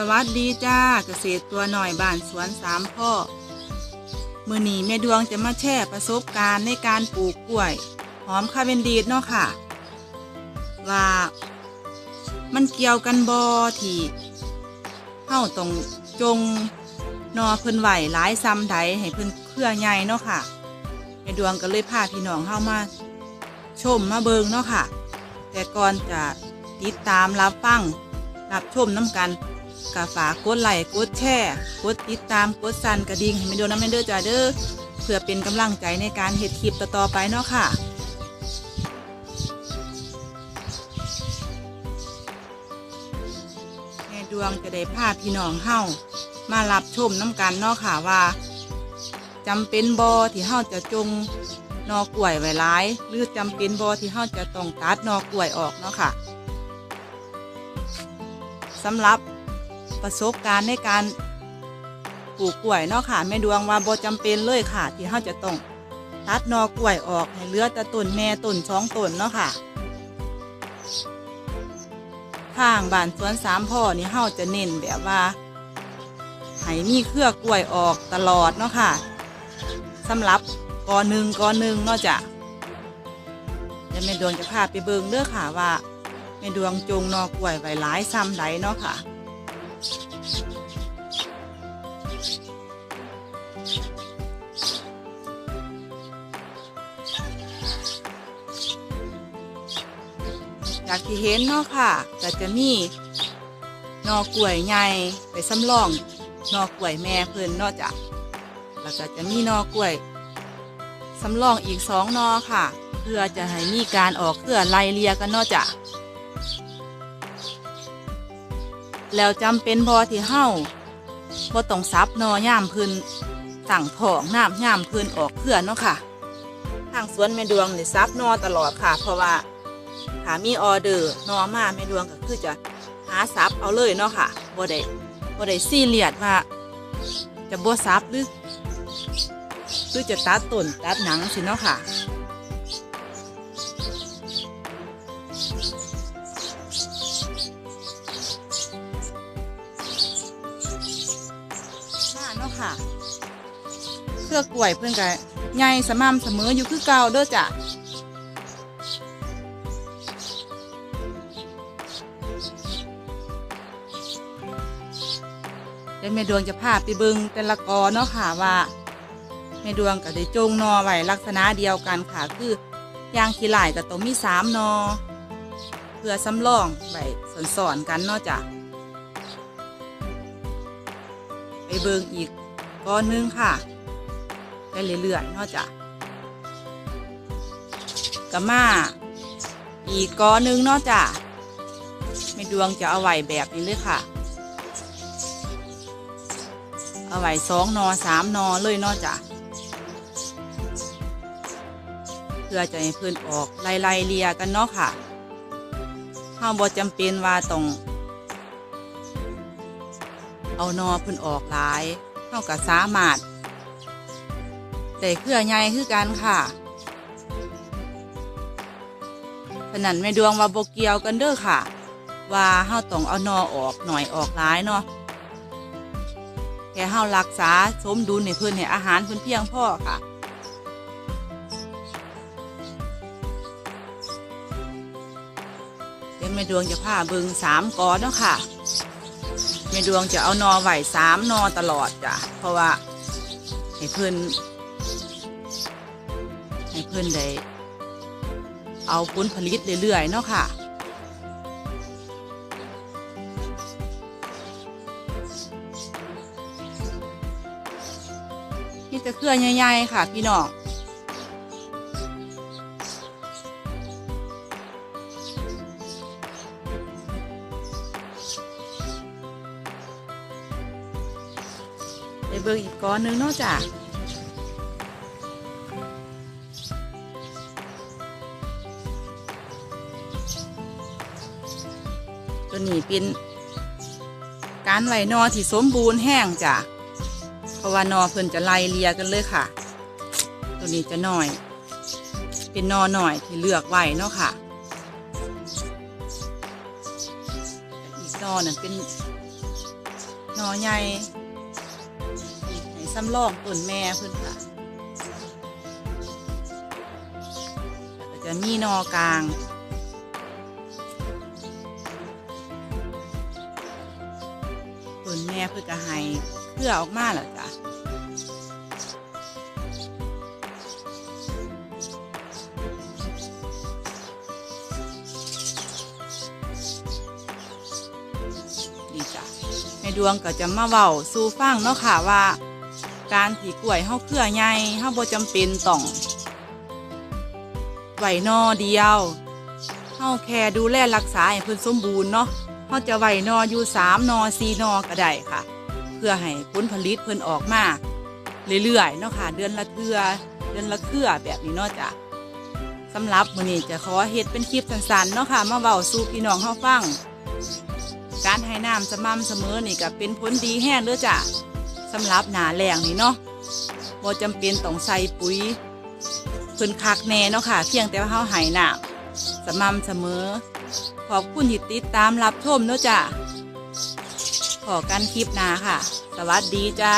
สวัสดีจ้าเกษตรตัวหน่อยบ้านสวนสามพ่อ มือนีแม่ดวงจะมาแชร์ประสบการณ์ในการปลูกกล้วย หอมคาเวนดีดเนาะค่ะ ว่า มันเกี่ยวกันบอที่เฮาต้องจงนอเพิ่นไหวหลายซ้ำใดให้เพิ่นเครื่อใหญ่เนาะค่ะแม่ดวงก็เลยพาพี่น้องเฮามา ชมมาเบิงเนาะค่ะ แต่ก่อนจะติดตามรับฟังรับชมน้ำกัน กะฝากกดไลค์กดแชร์กดติดตามกดสั่นกระดิ่งให้แม่ดวงน้ำแม่เด้อจ้าเด้อเพื่อเป็นกำลังใจในการเฮ็ดคลิปต่อๆไปเนาะค่ะแม่ดวงจะได้พาพี่น้องเฮามารับชมน้ำกันเนาะค่ะว่าจำเป็นบอที่เฮาจะจงนอกล้วยไว้หลาย หรือจำเป็นบอที่เฮาจะต้องตัดนอกล้วยออกเนาะค่ะสำหรับ ประสบการณ์ในการปลูกกล้วยเนาะค่ะแม่ดวงว่าบอจำเป็นเลยค่ะ ที่เฮาจะต้องตัดนอกล้วยออกให้เหลือแต่ต้นแม่ต้นสองต้นเนาะค่ะทางบ้านสวนสามพ่อนี่เฮาจะเน้นแบบว่าให้มีเครือกล้วยออกตลอดเนาะค่ะสำหรับกอหนึ่งกอหนึ่งเนาะจ้ะเดี๋ยวแม่ดวงจะพาไปเบิงเด้อค่ะว่าแม่ดวงจงนอกล้วยไว้หลายซ้ำใดเนาะค่ะ จากที่เห็นเนาะค่ะก็จะมีนอกล้วยใหญ่ไปสำรองนอกล้วยแม่เพิ่นนาะจ้ะแล้วก็จะมีนอกล้วยสำรองอีกสองนอค่ะ เพื่อจะให้มีการออกเครือไล่เลียกันนาะจ้ะแล้วจำเป็นบอที่เฮ้าบ่ต้องซับนอย่ามพื้น สั่งทองน้ำย่ามพื้นออกเครือนเนาะค่ะ ทางสวนแม่ดวงนี่ซับนอตลอดค่ะ เพราะว่าถ้ามีออเดอร์นอมาแม่ดวงก็คือจะหาซับเอาเลยเนาะค่ะบ่ได้บ่ได้ซีเรียสว่า จะบ่ซับหรือหรือจะตัดต้นตัดหนังสิเนาะค่ะค่ะเนาะค่ะ เครือกล้วยเพิ่อนก็ใหญ่สม่ำเสมออยู่คือเก่าเด้อจ้ะเดี๋ยวแม่ดวงจะพาไปเบิงแต่ละกอเนาะค่ะว่าแม่ดวงกับได้จงนอไว้ลักษณะเดียวกันค่ะ คือยางขี้หลายกับต้องมีสามนอ เพื่อสำรองไว้สอนๆกันเนาะจ้ะไปเบิงอีกกอหนึงค่ะ เรื่อยๆเนาะจ้ะกับมาอีกกอหนึงเนาะจ้ะแม่ดวงจะเอาไว้แบบนี้เลยค่ะ เอาไว้สองนอสามนอเลยเนอจ้ะเพื่อจะให้เพื่อนออกไล่ไล่เลียกันเนาะค่ะเฮาบ่จำเป็นว่าต้องเอานอเพิ่นออกหลายเฮาก็สามารถ ได้เครือใหญ่คือกันค่ะฉะนั้นแม่ดวงว่าโบเกียวกันเด้อค่ะ ว่าเฮาต้องเอานอออกหน่อยออกหลายเนาะแค่เฮารักษาสมดุลในเพื่อนให้อาหารเพื่อนเพียงพ่อค่ะเดี๋ยวแม่ดวงจะพาเบิงสามกอเนาะค่ะแม่ดวงจะเอานอไหวสามนอตลอดจ้ะเพราะว่าให้เพื่อน เพื่อนได้เอาผลผลิตเรื่อยๆเนาะค่ะนี่จะเครือใหญ่ๆค่ะ พี่น้องไปเบิ่งอีกก้อนนึงเนาะจ้ะ ตัวนี้เป็นการไหวนอที่สมบูรณ์แห้งจ้ะเพราะว่านอเพิ่นจะไล่เลียกันเลยค่ะ ตัวนี้จะหน่อย เป็นนอหน่อยที่เลือกไว้เนาะค่ะ อีกนอนั่นเป็นนอใหญ่ให้ซ้ำลองต้นแม่เพิ่นค่ะจะมีนอกลาง พื่อจะให้เพื่อออกมาแล้วจ้ะนี่จ้ะแม่ดวงก็จะมาเว้าสู่ฟังเนาะค่ะว่า การถีกล้วยเฮาเครือใหญ่เฮาบ่จำเป็นต้องไหวนอเดียวเฮาแค่ดูแลรักษาให้เพิ่นสมบูรณ์เนาะ เขาจะไว้นออยู่สามนอสี่นอก็ได้ค่ะ เพื่อให้ผลผลิตเพิ่นออกมาเรื่อยๆเนาะค่ะ เดือนละเทือเดือนละเครือแบบนี้เนาะจ้ะสำหรับมื้อนี้จะขอเฮ็ดเป็นคลิปสั้นๆเนาะค่ะมาเว้าสู่พี่น้องเฮาฟัง การให้น้ำสม่ำเสมอนี่ก็เป็นผลดีแห้งเด้อจ้ะสำหรับหนาแรงนี่เนาะบ่จำเป็นต้องใส่ปุ๋ยเพิ่นคักแน่เนาะค่ะ เพียงแต่ว่าเฮาให้น้ำสม่ำเสมอ ขอบคุณที่ติดตามรับชมเนาะจ้ะขอกันคลิปหนาค่ะ สวัสดีจ้า